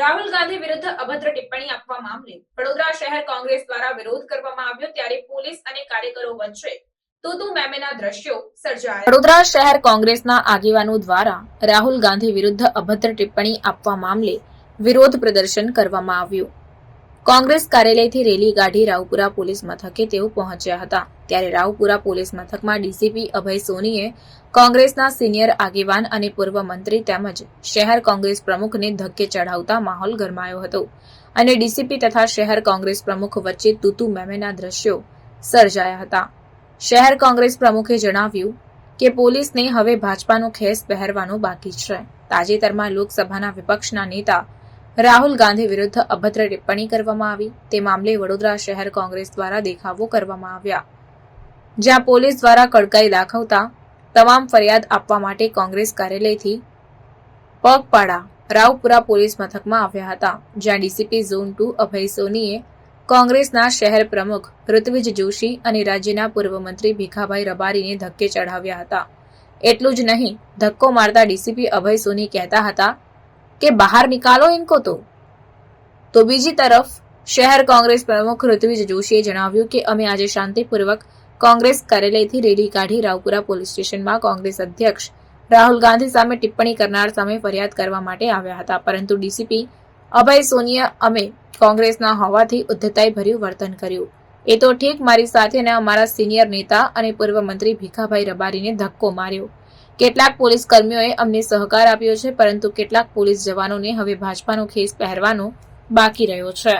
ગાંધી વિરુદ્ધ અભદ્ર ટિપ્પણી આપવા મામલે વડોદરા શહેર કોંગ્રેસ દ્વારા વિરોધ કરવામાં આવ્યો ત્યારે પોલીસ અને કાર્યકરો વચ્ચે તૂતુ મેમેના દ્રશ્યો સર્જાયા. વડોદરા શહેર કોંગ્રેસના આગેવાનો દ્વારા રાહુલ ગાંધી વિરુદ્ધ અભદ્ર ટિપ્પણી આપવા મામલે વિરોધ પ્રદર્શન કરવામાં આવ્યું. કોંગ્રેસ કાર્યાલયથી રેલી કાઢી રાવપુરા પોલીસ મથકે તેઓ પહોંચ્યા હતા. ત્યારે રાવપુરા પોલીસ મથકમાં ડીસીપી અભય સોનીએ કોંગ્રેસના સિનિયર આગેવાન અને પૂર્વ મંત્રી તેમજ શહેર કોંગ્રેસ પ્રમુખને ધક્કે ચઢાવતા માહોલ ગરમાયો હતો અને ડીસીપી તથા શહેર કોંગ્રેસ પ્રમુખ વચ્ચે તૂતુ મેમેના દ્રશ્યો સર્જાયા હતા. શહેર કોંગ્રેસ પ્રમુખે જણાવ્યું કે પોલીસને હવે ભાજપાનો ખેસ પહેરવાનો બાકી છે. તાજેતરમાં લોકસભાના વિપક્ષના નેતા રાહુલ ગાંધી વિરુદ્ધ અભદ્ર ટિપ્પણી કરવામાં આવી. તે મામલે વડોદરા શહેર કોંગ્રેસ દ્વારા દેખાવો કરવામાં આવ્યા. જ્યાં પોલીસ દ્વારા કડકાઈ દાખવતા તમામ ફરિયાદ આપવા માટે કોંગ્રેસ કાર્યાલયથી પગપાળા રાવપુરા પોલીસ મથકમાં આવ્યા હતા. જ્યાં ડીસીપી ઝોન ટુ અભય સોનીએ કોંગ્રેસના શહેર પ્રમુખ ઋત્વિજ જોશી અને રાજ્યના પૂર્વ મંત્રી ભીખાભાઈ રબારીને ધક્કે ચઢાવ્યા હતા. એટલું જ નહીં, ધક્કો મારતા ડીસીપી અભય સોની કહેતા હતા કે બહાર નિકાલો ઇનકો તો. તો બીજી તરફ, શહેર કોંગ્રેસ પ્રમુખ ઋત્વિજ જોશીએ જણાવ્યું કે અમે આજે શાંતિપૂર્વક કોંગ્રેસ કાર્યાલયથી રેલી કાઢી રાવપુરા પોલીસ સ્ટેશનમાં કોંગ્રેસ અધ્યક્ષ રાહુલ ગાંધી સામે ટિપ્પણી કરનાર સામે ફરિયાદ કરવા માટે આવ્યા હતા. પરંતુ ડીસીપી અભય સોનિયા અમે કોંગ્રેસના હોવાથી ઉદ્ધતાઈ ભર્યું વર્તન કર્યું. એ તો ઠીક, મારી સાથે અને અમારા સિનિયર નેતા અને પૂર્વ મંત્રી ભીખાભાઈ રબારીને ધક્કો માર્યો. કેટલાક પોલીસ કર્મીઓએ અમને સહકાર આપ્યો છે, પરંતુ કેટલાક પોલીસ જવાનોને હવે ભાજપાનો ખેસ પહેરવાનો બાકી રહ્યો છે.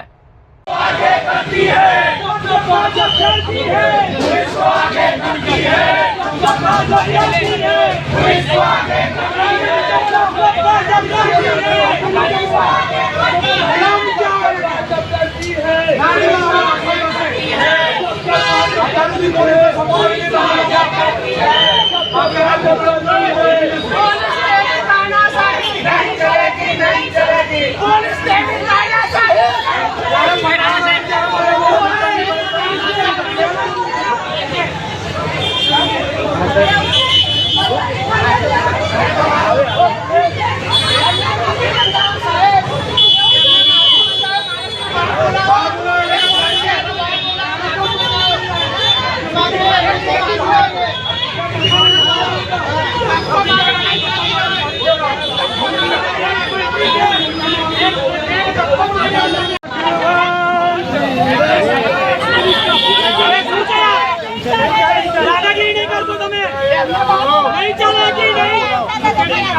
આગે